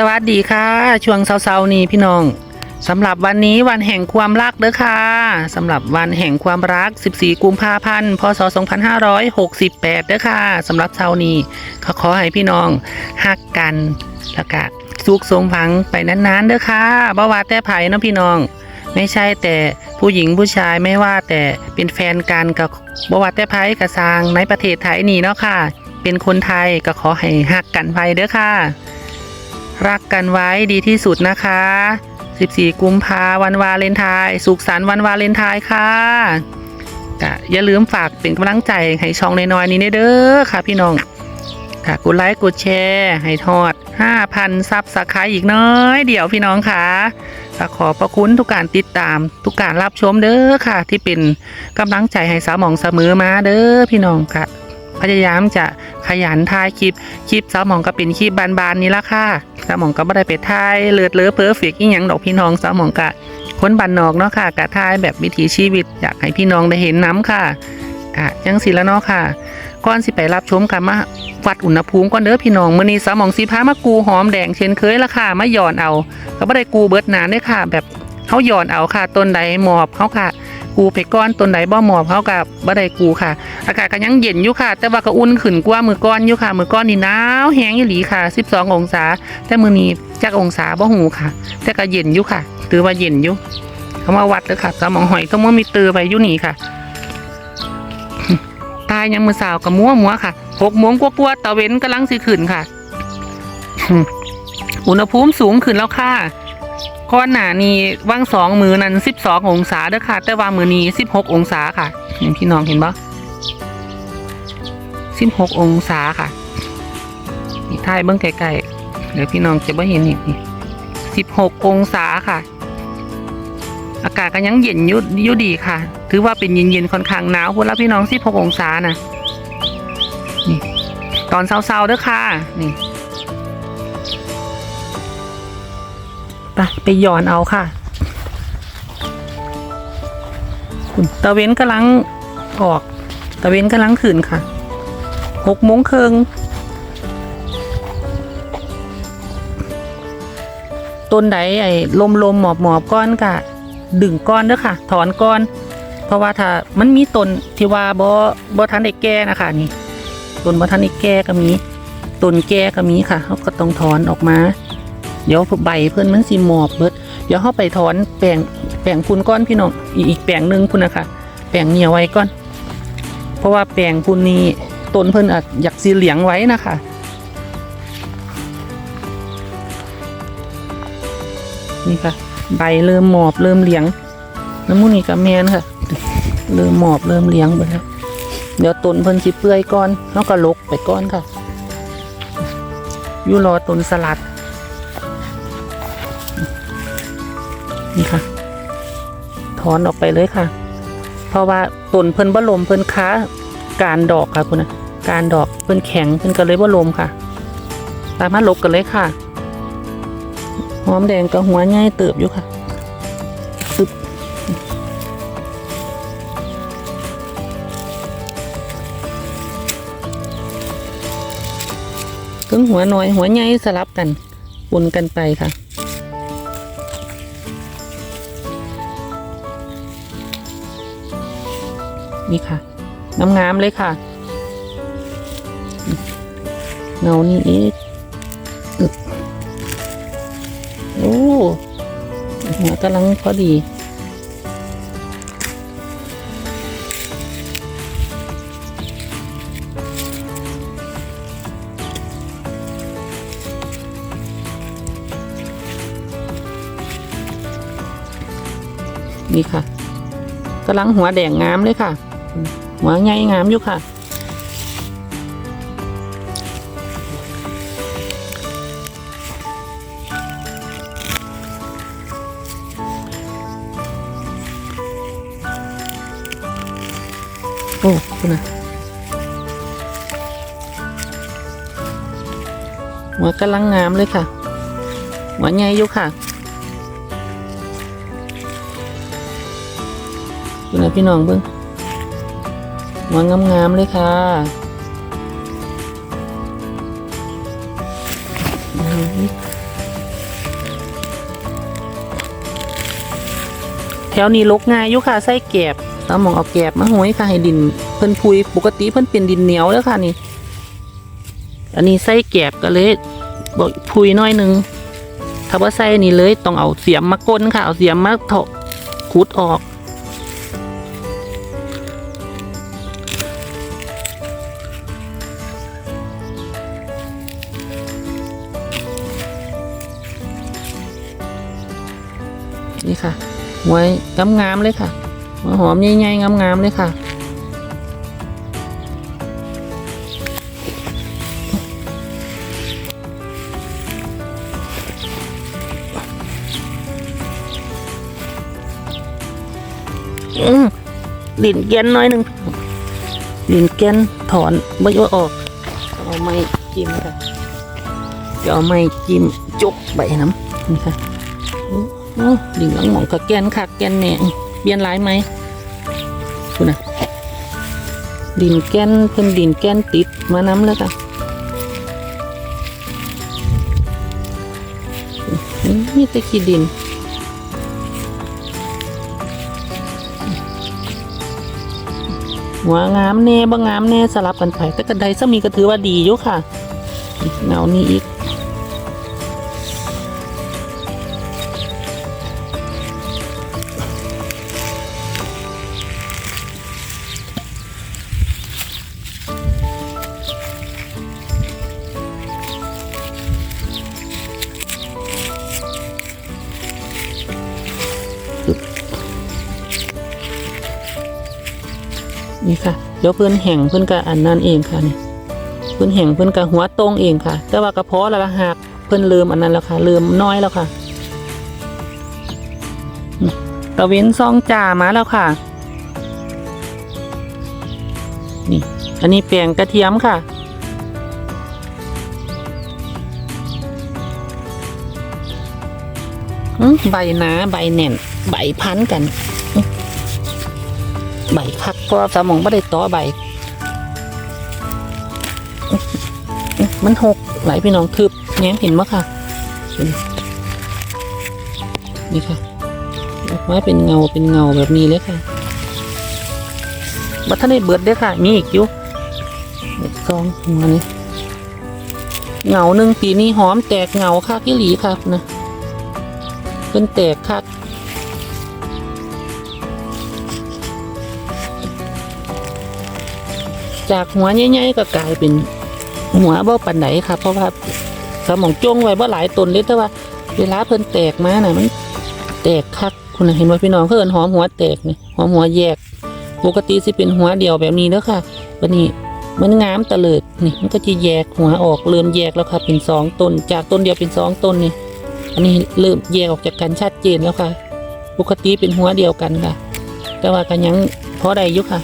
สวัสดีค่ะ ช่วงเช้าๆนี้พี่น้องสำหรับวันนี้วันแห่งความรักเด้อค่ะสำหรับวันแห่งความรัก 14 กุมภาพันธ์พศ 2568เด้อค่ะสำหรับเช้านี้ก็ขอให้พี่น้องฮักกันแล้วก็สุขสมหวังไปนานๆเด้อค่ะบ่ว่าแต่ไผเนาะพี่น้อง ไม่ใช่แต่ผู้หญิงผู้ชายไม่ว่าแต่เป็นแฟนกันกับบ่ว่าแต่ไผกระซางในประเทศไทยนี่เนาะค่ะ เป็นคนไทยก็ขอให้ฮักกันไว้เด้อค่ะ รักกันไว้ดีที่สุดนะคะ 14 กุมภาวันวาเลนไทน์สุขสันต์วันวาเลนไทน์ค่ะอย่าลืมฝากเป็นกำลังใจให้ช่องน้อยๆนี้เด้อค่ะพี่น้องค่ะกดไลค์กดแชร์ให้ทอด 5,000 ซับสไครต์อีกน้อย เดี๋ยวพี่น้องค่ะก็ขอบพระคุณทุกการติดตามทุกการรับชมเด้อค่ะ ที่เป็นกำลังใจให้สาวหมองเสมอมาเด้อพี่น้องค่ะ พยายามจะขยันถ่ายคลิปคลิปสาวหมองก็เป็นคลิปบานๆนี่ละค่ะสาวหมองก็ไม่ได้ไปถ่ายเลือดเลือเพอเฟกอีหยังดอกพี่น้องสาวหมองกะคนบ้านนอกเนาะค่ะกะถ่ายแบบวิถีชีวิต อยากให้พี่น้องได้เห็นน้ำค่ะกะยังสิและเนาะค่ะก่อนสิไปรับชมกันมาวัดอุณหภูมิก่อนเด้อพี่น้องมื้อนี้สาวหมองสีพามากูหอมแดงเช่นเคยละค่ะมาหย่อนเอาก็บ่ได้กูเบิดหนานด้อค่ะ แบบเฮาหย่อนเอาค่ะต้นใดหมอบเฮาค่ะ กูไปก้อนต้นใดบ่หมอบเฮากับบ่ได้กูค่ะ อากาศก็ยังเย็นอยู่ค่ะ แต่ว่าก็อุ่นขึ้นกว่ามือก้อนอยู่ค่ะ มือก้อนนี่หนาวแห้งอีหลีค่ะ 12 องศา แต่มือนี้จักองศาบ่ฮู้ค่ะ แต่ก็เย็นอยู่ค่ะ ถือว่าเย็นอยู่เขามาวัดเลยค่ะสมองหอยต้องมีเตือไปอยู่นี่ค่ะตายยังมือสาวกับมัวมัวค่ะหกโมงกว่าๆตะเว้นกำลังสิขึ้นค่ะ อุณหภูมิสูงขึ้นแล้วค่ะ ก้อนหนานี่ว่างสองมือนั้นสิบสององศาเด้อค่ะ แต่ว่ามือนี้สิบหกองศาค่ะเห็นพี่น้องเห็นปะสิบหกองศาค่ะนี่ถ่ายเบิ้งไกลๆเดี๋ยวพี่น้องจะไม่เห็นอีกนี่สิบหกองศาค่ะ อากาศก็ยังเย็นยุยุดีค่ะ ถือว่าเป็นเย็นๆค่อนข้างหนาวพูดแล้วพี่น้องสิบหกองศานะนี่ตอนเช้าๆเด้อค่ะนี่ ไปไปหย่อนเอาค่ะ คุณตะเว้นกำลังออก ตะเว้นกำลังขึ้นค่ะหกโมงครึ่งต้นใดไอ้ลมลมๆหมอบหมอบก้อนกะดึงก้อนเด้อค่ะ ถอนก้อน เพราะว่าถ้ามันมีต้นที่ว่าบ่บ่ทันได้แก่นะคะนี่ต้นบ่ทันได้แก่ก็มีต้นแก่ก็มีค่ะเขาก็ต้องถอนออกมา เดี๋ยวใบเพิ่นมันสิหมอบเบิดเดี๋ยวเข้าไปถอนแปลงแปลงพุ่นก้อนพี่น้องอีกแปลงหนึ่งพุ่นนะคะแปลงเหนียวไว้ก่อน เพราะว่าแปลงพุ่นนี้ต้นเพิ่นอาจอยากสีเหลียงไว้นะคะนี่ค่ะใบเริ่มหมอบเริ่มเหลียงน้ำมูนี่กับแมนค่ะ เริ่มหมอบเริ่มเหลียงหมดแล้วเดี๋ยวต้นเพิ่นสิเปื่อยก่อนเขาก็ลกไปก่อนค่ะอยู่รอต้นสลัด นี่ค่ะ ถอนออกไปเลยค่ะ เพราะว่าต้นเพิ่นบ่ลมเพิ่นค้าการดอกค่ะคุณนะการดอกเพิ่นแข็งเพิ่นก็เลยบ่ลมค่ะสามารถลบกันเลยค่ะหอมแดงกับหัวใหญ่เติบอยู่ค่ะตึบถึงหัวน้อยหัวใหญ่สลับกันปนกันไปค่ะ นี่ค่ะงามๆเลยค่ะเงานี่อีกอึบโอ้หัวกำลังพอดี นี่ค่ะกำลังหัวแดงงามเลยค่ะ หัวใหญ่งามอยู่ค่ะโอ้คุณนะหัวกำลังงามเลยค่ะ หัวใหญ่อยู่ค่ะคุณนะพี่น้องเบิ้ง มางามๆเลยค่ะแถวนี้ลกง่ายอยู่ค่ะไส้แกต้องมองเอาแกบมาห้อยค่ะให้ดินเพิ่นพุยปกติเพิ่นเป็นดินเหนียวแล้วค่ะนี่ อันนี้ไส้แกบก็เลยบอกพุยน้อยนึงถ้าว่าไส้นี้เลยต้องเอาเสียมมาก้นค่ะ เอาเสียมมาเถาะขุดออก นี่ค่ะหวยงามๆเลยค่ะหัวหอมใหญ่ๆงามๆเลยค่ะอืมดินแกนหน้อยหนึ่งดินแกนถอนไม่ยอออก เอาไม้จิ้มค่ะจะเอาไม้จิ้มจุกใบน้ำนี่ค่ะโอ้ ดินหลังหมองกับแกนคักแกนแหน่ยเปลี่ยนหลายไหมคุณนะดินแกนเพิ่นดินแกนติดมาน้ำแล้วค่ะอืมนี่ตะขี้ดินหัวงามแน่บ่งามแน่สลับกันไปแต่กระไดซะมีก็ถือว่าดีอยู่ค่ะเงานี้อีก นี่ค่ะเดี๋ยวเพื่อนแห่งเพื่อนกะอันนั้นเองค่ะนี่เพื่อนแห่งเพื่อนกะหัวตรงเองค่ะ แต่ว่ากระเพาะละหักเพื่อนลืมอันนั้นแล้วค่ะลืมน้อยแล้วค่ะตะเว้นซองจ่ามาแล้วค่ะนี่อันนี้แปลงกระเทียมค่ะอืมใบหนาใบแน่น ใบพันกัน ใบคัก เพราะว่าสมองไม่ได้ต่อใบ มันหกไหลพี่น้องคืบแง้มเห็นมั้ค่ะ นี่ค่ะดอกไม้เป็นเงาเป็นเงาแบบนี้เลยค่ะบัตรได้เบิดด้ค่ะ มีอีกอยู่เด็กซองหัวนี่เงาหนึ่งปีนี้หอมแตกเงาค่ะพี่หลีค่ะนะเป็นแตกค่ะ จากหัวใหญ่ๆก็กลายเป็นหัวบ่ปันไหนค่ะ เพราะว่าสมองจ้งไว้บ่หลายตนเลยแต่ว่า เวลาเพิ่นแตกมาน่ะมันแตกคักคุณเห็นว่าพี่น้องเพิ่นหอมหัวแตกนี่หอมหัวแยก ปกติสิเป็นหัวเดียวแบบนี้เด้อค่ะวันนี้มันงามตะเลิดนี่มันก็จะแยกหัวออกเริ่มแยกแล้วค่ะเป็นสองต้น จากต้นเดียวเป็นสองต้นนี่อันนี้เริ่มแยกออกจากกันชัดเจนแล้วค่ะ ปกติเป็นหัวเดียวกันค่ะ แต่ว่ากันยังพอได้อยู่ค่ะ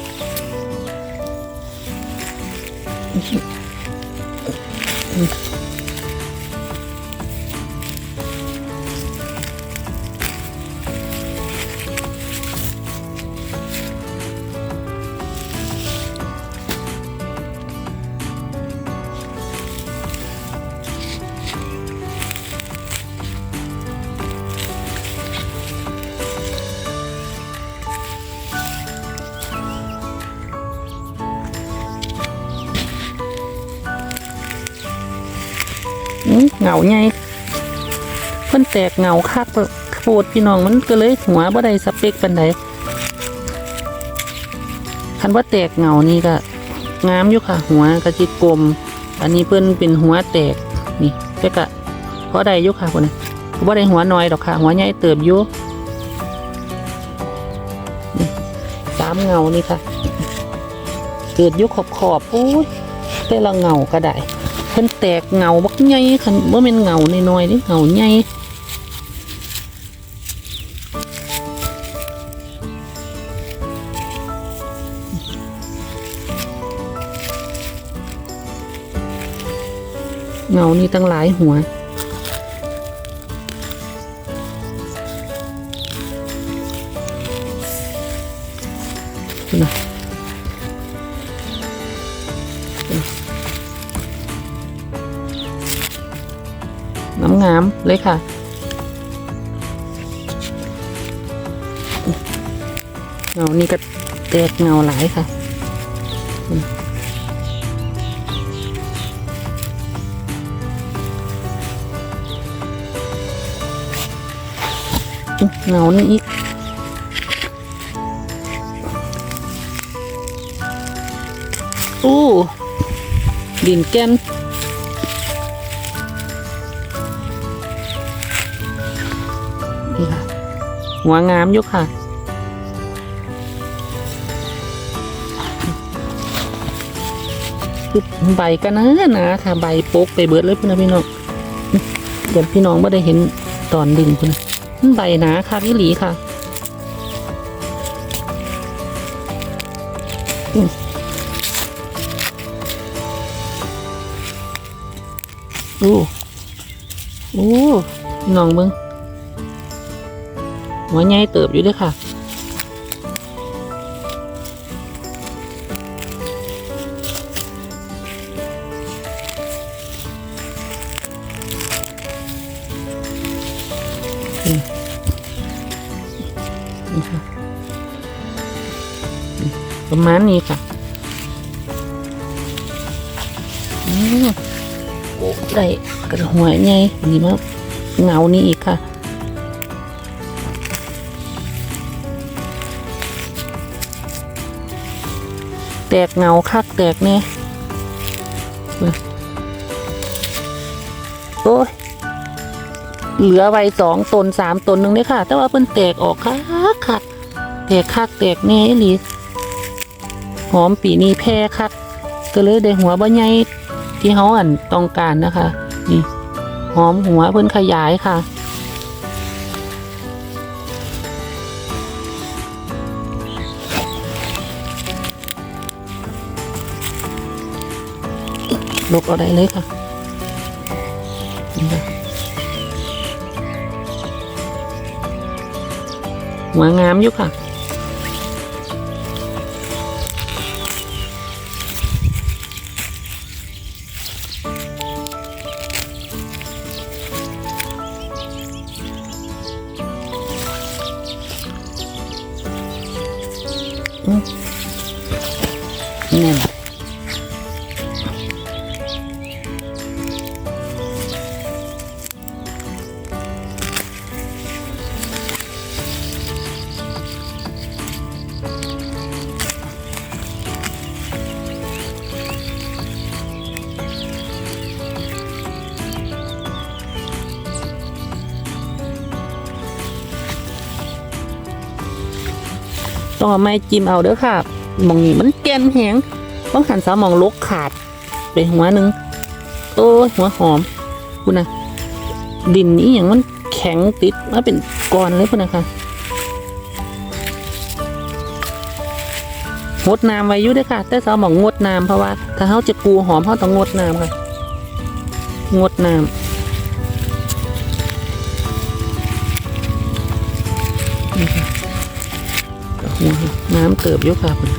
อื้อ เหงาไงเพิ่นแตกเหงาคักปิดโปดพี่น้องมันก็เลยหัวบ่ได้สเปกปานใดคันว่าแตกเหงานี่ก็งามอยู่ค่ะ หัวก็จิกลม อันนี้เพิ่นเป็นหัวแตกนี่แต่ก็พอได้อยู่ค่ะคนนี้บ่ได้หัวน้อยดอกค่ะ หัวใหญ่เติบอยู่สามเงานี่ค่ะ เกิดยู่ขอบขอบโอ้ยแต่ละเงาก็ได้ เพิ่นแตกเงาบักใหญ่คันบ่แม่นเงาน้อยๆนี่เงาใหญ่เงานี่ตั้งหลายหัวนะ เลยค่ะ เงานี่ก็แตกเงาหลายค่ะเงานี่อีกอู้ดินแก้น หัวงามอยู่ค่ะ ใบก็นะนะค่ะใบโป๊กไปเบิดเลยพี่นะพี่น้องเดี๋ยวพี่น้องไม่ได้เห็นตอนดึงคุณนะใบหนาค่ะพี่หลีค่ะอืมโอ้โอ้พี่น้องเบิ้ง หัวใหญ่เติบอยู่ด้วยค่ะ ประมาณนี้ค่ะอืมโอ้ได้กระหัวใหญ่นี่มาเงานี่อีกค่ะ ตกเงาคักแตกเนี่ยโอ้ยเหลือไว้สองตนสามตนหนึ่งเนี่ยค่ะ แต่ว่าเพิ่นแตกออกคักคักแตกคักแตกแน่หลีหอมปีนี้แพร่คักก็เลยได้หัวบ่ใหญ่ที่เขาอันต้องการนะคะ นี่หอมหัวเพิ่นขยายค่ะ ลกเอาได้เลยค่ะนี่ค่ะหัวงามอยู่ค่ะ ต้องเอาไม้จิ้มเอาเด้อค่ะมองนี้มันแก่นแหงต้องหันสาวหมองลกขาด ไปหัวหนึ่งโอ้ยหัวหอมคุณนะดินนี้อย่างมันแข็งติดมาเป็นก้อนเลยคุณนะคะงดน้ำไว้อยู่เด้วยค่ะ แต่สาวหมองงดน้ำเพราะว่า ถ้าเขาจะปูหอมเขาต้องงดน้ำค่ะงดน้ำ น้ำเติบยู่ค่ะคุณ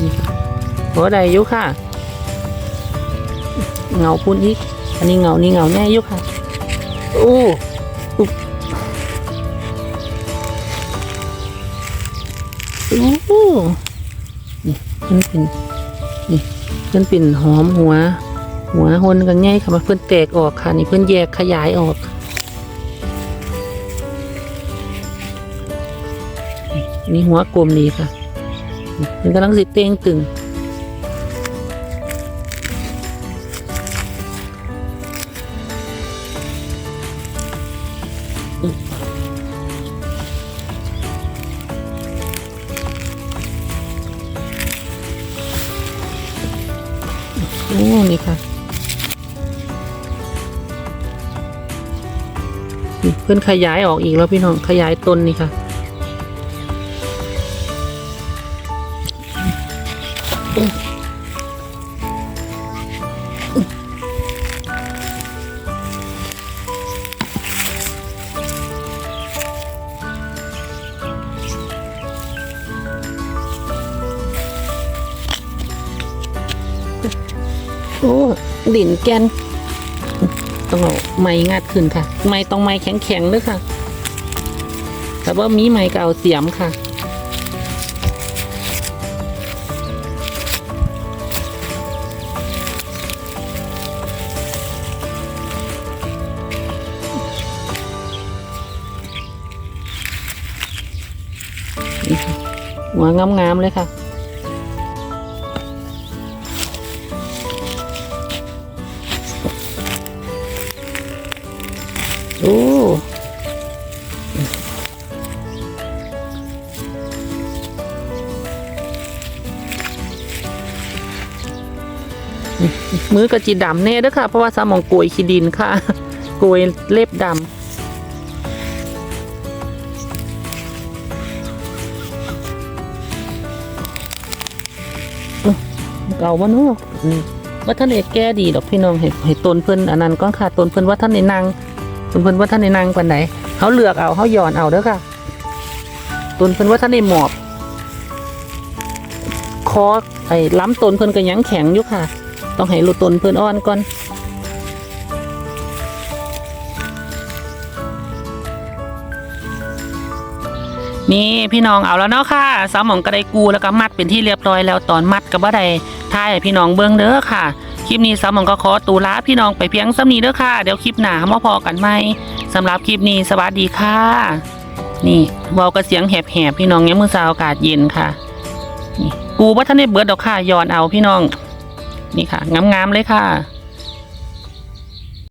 นี่ค่ะหัวใดยู่ค่ะ เงาพุ่นอีก อันนี้เงานี่เงาแน่ยู่ค่ะโอ้อุ๊บโอ้นี่เพิ่นเป็นนี่เพิ่อนเป็นหอมหัว หัวหนกันง่ายค่ะมันเพิ่อนแตกออกค่ะ นี่เพิ่อนแยกขยายออก นี่หัวกลมนี่ค่ะนี่เพิ่นกำลังสิเต้งตึงโอ้นี่ค่ะเพื่อนขยายออกอีกแล้วพี่น้องขยายต้นนี่ค่ะ โอ้ดินแกนต้องเอาไม้งัดขึ้นค่ะ ไม้ต้องไม้แข็งๆด้วยค่ะ แต่ว่ามีไม้ก็เอาเสียมค่ะ หัวงามๆเลยค่ะ โอ้มือกระจีดำแน่เด้วยค่ะ เพราะว่าสามองโกยขี้ดินค่ะ โกยเล็บดำ เก่าวะเนาะว่าท่านเอกแก้ดีดอกพี่น้องให้ให้ตนเพิ่นอันนั้นก็ค่ะตนเพิ่นว่าท่านในนางตนเพิ่นว่าท่านในนางปันไหนเขาเลือกเอาเขาหย่อนเอาเด้อค่ะตนเพิ่นว่าท่านในหมอบคอไอ้ล้ำตนเพิ่นก็ยังแข็งอยู่ค่ะ ต้องให้ลูกตนเพิ่นอ่อนก่อนนี่พี่น้องเอาแล้วเนาะค่ะสาวหมองกระไดกูแล้วก็มัดเป็นที่เรียบร้อยแล้วตอนมัดก็บ่ได้ ทายให้พี่น้องเบิ่งเด้อค่ะ คลิปนี้สาวหมองก็ขอตูลาพี่น้องไปเพียงซ้ำนี้เด้อค่ะ เดี๋ยวคลิปหน้ามาพอกันไหมสำหรับคลิปนี้สวัสดีค่ะ นี่เว้ากระเสียงแหบๆพี่น้องเนี้ยมือสาวอากาศเย็นค่ะนี่กูว่าท่านได้เบิดดอกค่ะย้อนเอาพี่น้อง นี่ค่ะงามๆเลยค่ะ